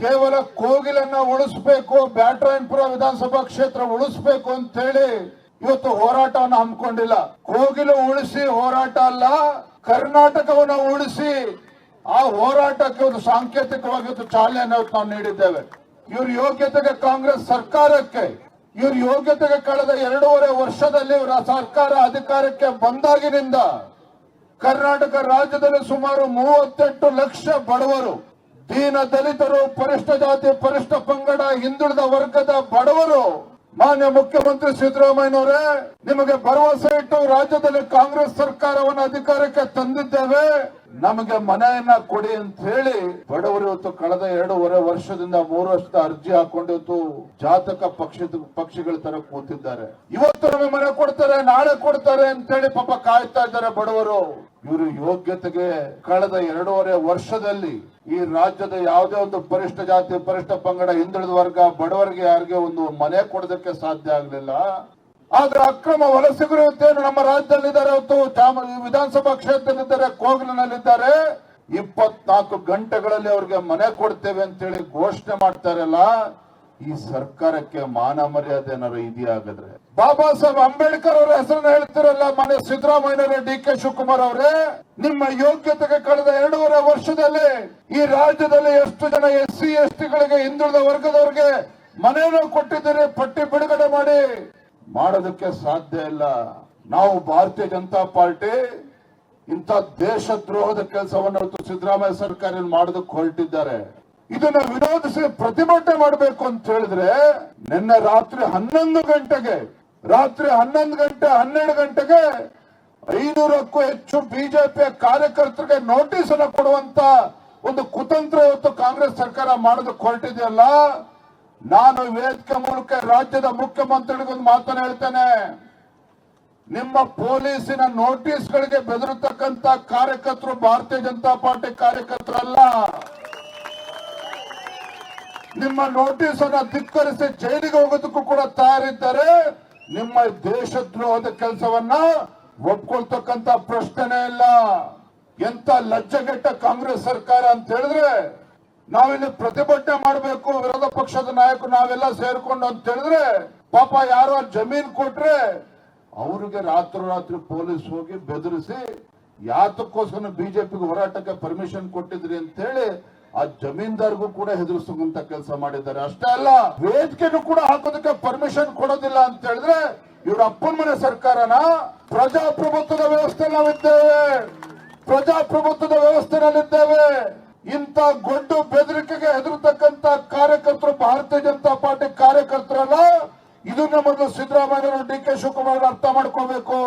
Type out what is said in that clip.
ಕೇವಲ ಕೋಗಿಲನ್ನ ಉಳಿಸ್ಬೇಕು, ಬ್ಯಾಟ್ರಾಯನ್ಪುರ ವಿಧಾನಸಭಾ ಕ್ಷೇತ್ರ ಉಳಿಸ್ಬೇಕು ಅಂತ ಹೇಳಿ ಇವತ್ತು ಹೋರಾಟವನ್ನು ಹಮ್ಮಿಕೊಂಡಿಲ್ಲ. ಕೋಗಿಲು ಉಳಿಸಿ ಹೋರಾಟ ಅಲ್ಲ, ಕರ್ನಾಟಕವನ್ನ ಉಳಿಸಿ ಆ ಹೋರಾಟಕ್ಕೆ ಒಂದು ಸಾಂಕೇತಿಕವಾಗಿ ಚಾಲನೆ ನಾವು ನೀಡಿದ್ದೇವೆ. ಇವ್ರ ಯೋಗ್ಯತೆಗೆ ಕಾಂಗ್ರೆಸ್ ಸರ್ಕಾರಕ್ಕೆ, ಇವ್ರ ಯೋಗ್ಯತೆಗೆ ಕಳೆದ ಎರಡೂವರೆ ವರ್ಷದಲ್ಲಿ ಇವರ ಸರ್ಕಾರ ಅಧಿಕಾರಕ್ಕೆ ಬಂದಾಗಿನಿಂದ ಕರ್ನಾಟಕ ರಾಜ್ಯದಲ್ಲಿ ಸುಮಾರು ಮೂವತ್ತೆಂಟು ಲಕ್ಷ ಬಡವರು ದೀನ ದಲಿತರು, ಪರಿಷ್ಠ ಜಾತಿ, ಪರಿಷ್ಠ ಪಂಗಡ, ಹಿಂದುಳಿದ ವರ್ಗದ ಬಡವರು, ಮಾನ್ಯ ಮುಖ್ಯಮಂತ್ರಿ ಸಿದ್ದರಾಮಯ್ಯನವರೇ, ನಿಮಗೆ ಭರವಸೆ ಇಟ್ಟು ರಾಜ್ಯದಲ್ಲಿ ಕಾಂಗ್ರೆಸ್ ಸರ್ಕಾರವನ್ನು ಅಧಿಕಾರಕ್ಕೆ ತಂದಿದ್ದೇವೆ. ನಮಗೆ ಮನೆಯನ್ನ ಕೊಡಿ ಅಂತ ಹೇಳಿ ಬಡವರು ಇವತ್ತು ಕಳೆದ ಎರಡೂವರೆ ವರ್ಷದಿಂದ ಮೂರು ವರ್ಷದ ಅರ್ಜಿ ಹಾಕೊಂಡಿತ್ತು ಜಾತಕ ಪಕ್ಷದ ಪಕ್ಷಿಗಳ ತರ ಕೂತಿದ್ದಾರೆ. ಇವತ್ತು ನಮಗೆ ಮನೆ ಕೊಡ್ತಾರೆ, ನಾಳೆ ಕೊಡ್ತಾರೆ ಅಂತ ಹೇಳಿ ಪಾಪ ಕಾಯ್ತಾ ಇದ್ದಾರೆ ಬಡವರು. ಇವರು ಯೋಗ್ಯತೆಗೆ ಕಳೆದ ಎರಡೂವರೆ ವರ್ಷದಲ್ಲಿ ಈ ರಾಜ್ಯದ ಯಾವುದೇ ಒಂದು ಪರಿಷ್ಠ ಜಾತಿ, ಪರಿಷ್ಠ ಪಂಗಡ, ಹಿಂದುಳಿದ ವರ್ಗ ಬಡವರಿಗೆ ಯಾರಿಗೆ ಒಂದು ಮನೆ ಕೊಡೋದಕ್ಕೆ ಸಾಧ್ಯ ಆಗಲಿಲ್ಲ. ಆದ್ರೆ ಅಕ್ರಮ ವಲಸಿಗರು ಇದ್ದೇನು? ನಮ್ಮ ರಾಜ್ಯದಲ್ಲಿದ್ದಾರೆ ಹೊತ್ತು ಚಾಮ ವಿಧಾನಸಭಾ ಕ್ಷೇತ್ರದಲ್ಲಿದ್ದಾರೆ, ಕೋಗಿಲಿನಲ್ಲಿದ್ದಾರೆ. ಇಪ್ಪತ್ನಾಲ್ಕು ಗಂಟೆಗಳಲ್ಲಿ ಅವ್ರಿಗೆ ಮನೆ ಕೊಡ್ತೇವೆ ಅಂತೇಳಿ ಘೋಷಣೆ ಮಾಡ್ತಾರಲ್ಲ, ಈ ಸರ್ಕಾರಕ್ಕೆ ಮಾನ ಮರ್ಯಾದೆ ಏನಾರು ಇದೆಯಾ ಹಾಗಾದ್ರೆ? ಬಾಬಾ ಸಾಹೇಬ್ ಅಂಬೇಡ್ಕರ್ ಅವರ ಹೆಸರನ್ನ ಹೇಳ್ತಿರಲ್ಲ ಮನೆ ಸಿದ್ದರಾಮಯ್ಯ ಡಿ ಕೆ ಶಿವಕುಮಾರ್ ಅವರೇ. ನಿಮ್ಮ ಯೋಗ್ಯತೆಗೆ ಕಳೆದ ಎರಡೂವರೆ ವರ್ಷದಲ್ಲಿ ಈ ರಾಜ್ಯದಲ್ಲಿ ಎಷ್ಟು ಜನ ಎಸ್ ಸಿ ಎಸ್ ಟಿಗಳಿಗೆ ಹಿಂದುಳಿದ ವರ್ಗದವರಿಗೆ ಮನೆಯನ್ನು ಕೊಟ್ಟಿದ್ದೀರಿ, ಪಟ್ಟಿ ಬಿಡುಗಡೆ ಮಾಡಿ. ಮಾಡೋದಕ್ಕೆ ಸಾಧ್ಯ ಇಲ್ಲ. ನಾವು ಭಾರತೀಯ ಜನತಾ ಪಾರ್ಟಿ, ಇಂಥ ದೇಶದ್ರೋಹದ ಕೆಲಸವನ್ನು ಸಿದ್ದರಾಮಯ್ಯ ಸರ್ಕಾರ ಮಾಡೋದಕ್ಕೆ ಹೊರಟಿದ್ದಾರೆ. ಇದನ್ನ ವಿರೋಧಿಸಿ ಪ್ರತಿಭಟನೆ ಮಾಡಬೇಕು ಅಂತ ಹೇಳಿದ್ರೆ, ನಿನ್ನೆ ರಾತ್ರಿ ಹನ್ನೊಂದು ಗಂಟೆಗೆ, ರಾತ್ರಿ ಹನ್ನೊಂದು ಗಂಟೆ, ಹನ್ನೆರಡು ಗಂಟೆಗೆ ಐನೂರಕ್ಕೂ ಹೆಚ್ಚು ಬಿಜೆಪಿ ಕಾರ್ಯಕರ್ತರಿಗೆ ನೋಟಿಸ್ ಅನ್ನು ಕೊಡುವಂತ ಒಂದು ಕುತಂತ್ರ ಇವತ್ತು ಕಾಂಗ್ರೆಸ್ ಸರ್ಕಾರ ಮಾಡೋದಕ್ಕೆ ಹೊರಟಿದೆಯಲ್ಲ? ನಾನು ವೇದಿಕೆ ಮೂಲಕ ರಾಜ್ಯದ ಮುಖ್ಯಮಂತ್ರಿಗೊಂದು ಮಾತನ್ನ ಹೇಳ್ತೇನೆ. ನಿಮ್ಮ ಪೊಲೀಸಿನ ನೋಟಿಸ್ಗಳಿಗೆ ಬೆದರತಕ್ಕಂತ ಕಾರ್ಯಕರ್ತರು ಭಾರತೀಯ ಜನತಾ ಪಾರ್ಟಿ ಕಾರ್ಯಕರ್ತರಲ್ಲ. ನಿಮ್ಮ ನೋಟಿಸ್ ಅನ್ನ ಧಿಕ್ಕರಿಸಿ ಜೈಲಿಗೆ ಹೋಗೋದಕ್ಕೂ ಕೂಡ ತಯಾರಿದ್ದಾರೆ. ನಿಮ್ಮ ದೇಶದ್ರೋಹದ ಕೆಲಸವನ್ನ ಒಪ್ಕೊಳ್ತಕ್ಕಂತ ಪ್ರಶ್ನೆನೇ ಇಲ್ಲ. ಎಂತ ಲಜ್ಜೆಗೆಟ್ಟ ಕಾಂಗ್ರೆಸ್ ಸರ್ಕಾರ ಅಂತ ಹೇಳಿದ್ರೆ ನಾವಿಲ್ಲಿ ಪ್ರತಿಭಟನೆ ಮಾಡಬೇಕು, ವಿರೋಧ ಪಕ್ಷದ ನಾಯಕರು ನಾವೆಲ್ಲ ಸೇರ್ಕೊಂಡು ಅಂತ ಹೇಳಿದ್ರೆ ಪಾಪ ಯಾರೋ ಜಮೀನ್ ಕೊಟ್ರೆ ಅವ್ರಿಗೆ ರಾತ್ರೋರಾತ್ರಿ ಪೊಲೀಸ್ ಹೋಗಿ ಬೆದರಿಸಿ, ಯಾತಕ್ಕೋಸ್ಕರ ಬಿಜೆಪಿಗೆ ಹೋರಾಟಕ್ಕೆ ಪರ್ಮಿಷನ್ ಕೊಟ್ಟಿದ್ರಿ ಅಂತ ಹೇಳಿ ಆ ಜಮೀನ್ದಾರ್ಗೂ ಕೂಡ ಹೆದರಿಸುವಂತ ಕೆಲಸ ಮಾಡಿದ್ದಾರೆ. ಅಷ್ಟೇ ಅಲ್ಲ ವೇದಿಕೆನೂ ಕೂಡ ಹಾಕೋದಕ್ಕೆ ಪರ್ಮಿಷನ್ ಕೊಡೋದಿಲ್ಲ ಅಂತ ಹೇಳಿದ್ರೆ ಇವ್ರ ಅಪ್ಪನ ಮನೆ ಸರ್ಕಾರನ ಪ್ರಜಾಪ್ರಭುತ್ವದ ವ್ಯವಸ್ಥೆ ನಾವಿದ್ದೇವೆ. ಪ್ರಜಾಪ್ರಭುತ್ವದ ವ್ಯವಸ್ಥೆನಲ್ಲಿದ್ದೇವೆ. ಇಂಥ ಗೊಡ್ಡು ಬೆದರಿಕೆಗೆ ಹೆದರ್ತಕ್ಕಂತ ಕಾರ್ಯಕರ್ತರು ಭಾರತೀಯ ಜನತಾ ಪಾರ್ಟಿ ಕಾರ್ಯಕರ್ತರಲ್ಲ, ಇದು ನಮ್ಮದು ಸಿದ್ದರಾಮಯ್ಯ ಡಿ ಕೆ ಶಿವಕುಮಾರ್ ಅರ್ಥ ಮಾಡ್ಕೋಬೇಕು